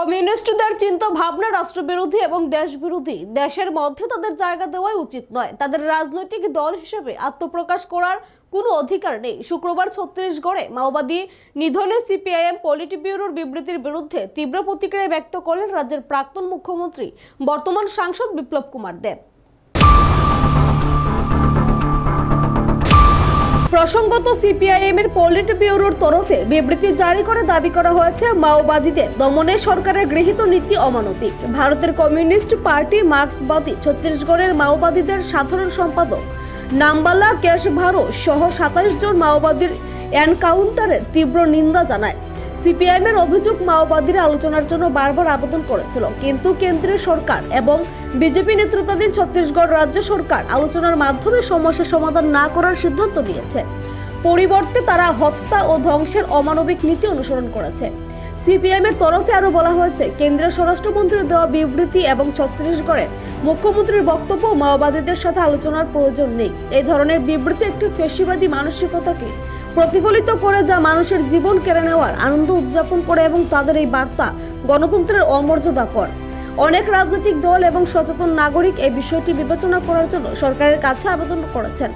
কমিউনিস্টদের চিন্তা ভাবনা রাষ্ট্রবিরোধী এবং দেশবিরোধী। দেশের মধ্যে তাদের জায়গা দেওয়াই উচিত নয়। তাদের রাজনৈতিক দল হিসেবে আত্মপ্রকাশ করার কোনো অধিকার নেই। শুক্রবার ছত্তিশগড়ে মাওবাদী নিধনে সিপিআইএম পলিটি ব্যুরোর বিবৃতির বিরুদ্ধে তীব্র প্রতিক্রিয়া ব্যক্ত করলেন রাজ্যের প্রাক্তন মুখ্যমন্ত্রী, বর্তমান সাংসদ বিপ্লব কুমার দেব। প্রসঙ্গত সিপিআইএম এর পলিট ব্যুরোর তরফে বিবৃতি জারি করে দাবি করা হয়েছে, মাওবাদীদের দমনে সরকারের গৃহীত নীতি অমানবিক। ভারতের কমিউনিস্ট পার্টি মার্ক্সবাদী ছত্তিশগড়ের মাওবাদীদের সাধারণ সম্পাদক নাম্বালা ক্যাশ ভারো সহ সাতাশ জন মাওবাদীর এনকাউন্টারের তীব্র নিন্দা জানায়। সিপিআইএম এর অভিযোগ মাওবাদীরা আলোচনার জন্য বারবার আবেদন করেছিল। কিন্তু কেন্দ্রীয় সরকার এবং বিজেপি নেতৃত্বাধীন ছত্তিশগড় রাজ্য সরকার আলোচনার মাধ্যমে সমস্যা সমাধান না করার সিদ্ধান্ত নিয়েছে। পরিবর্তে তারা হত্যা ও ধ্বংসের অমানবিক নীতি অনুসরণ করেছে। সিপিএম এর তরফে আরও বলা হয়েছে, কেন্দ্রীয় স্বরাষ্ট্রমন্ত্রীর দেওয়া বিবৃতি এবং ছত্তিশগড়ের মুখ্যমন্ত্রীর বক্তব্য মাওবাদীদের সাথে আলোচনার প্রয়োজন নেই। এই ধরনের বিবৃতি একটি ফেসিবাদী মানসিকতাকে প্রতিফলিত করে যা মানুষের জীবন কেড়ে নেওয়ার আনন্দ উদযাপন করে এবং তাদের এই বার্তা গণতন্ত্রের অমর্যাদা কর অনেক রাজনৈতিক দল এবং সচেতন নাগরিক এই বিষয়টি বিবেচনা করার জন্য সরকারের কাছে আবেদন করেছেন।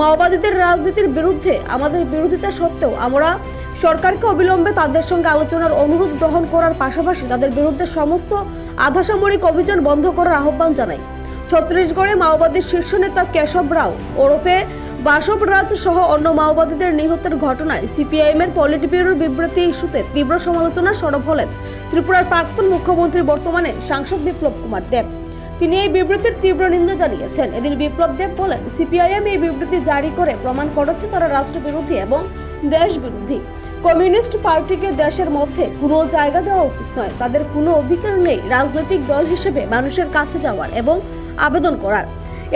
মাওবাদীদের রাজনীতির বিরুদ্ধে, আমাদের বিরোধিতা সত্ত্বেও আমরা সরকারকে অবিলম্বে তাদের সঙ্গে আলোচনার অনুরোধ গ্রহণ করার পাশাপাশি তাদের বিরুদ্ধে সমস্ত আধাসামরিক অভিযান বন্ধ করার আহ্বান জানাই। ছত্তিশগড়ে মাওবাদীর শীর্ষ নেতা কেশব রাও ওরফে বাসব রাজ সহ অন্য মাওবাদীদের নিহতের ঘটনায় সিপিআইএম এর পলিট ব্যুরোর বিবৃতি ইস্যুতে তীব্র সমালোচনা সরব হলেন ত্রিপুরার প্রাক্তন মুখ্যমন্ত্রী বর্তমানে সাংসদ বিপ্লব কুমার দেব। তিনি এই বিবৃতির তীব্র নিন্দা জানিয়েছেন। এদিন বিপ্লব দেব বলেন, সিপিআইএম এই বিবৃতি জারি করে প্রমাণ করেছে তারা রাষ্ট্রবিরোধী এবং দেশ বিরোধী কমিউনিস্ট পার্টিকে দেশের মধ্যে কোনো জায়গা দেওয়া উচিত নয়। তাদের কোনো অধিকার নেই রাজনৈতিক দল হিসেবে মানুষের কাছে যাওয়ার এবং আবেদন করার।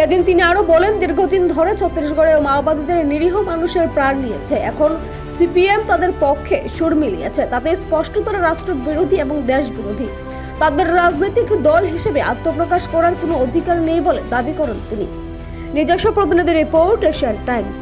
এদিন তিনি আরও বলেন, দীর্ঘদিন ধরে ছত্তিশগড়ের মাওবাদীদের নিরীহ মানুষের প্রাণ নিয়েছে। এখন সিপিএম তাদের পক্ষে সুর মিলিয়েছে। তাতে স্পষ্ট তারা রাষ্ট্র বিরোধী এবং দেশ বিরোধী তাদের রাজনৈতিক দল হিসেবে আত্মপ্রকাশ করার কোনো অধিকার নেই বলে দাবি করেন তিনি। নিজস্ব প্রতিনিধি রিপোর্ট এশিয়ান টাইমস।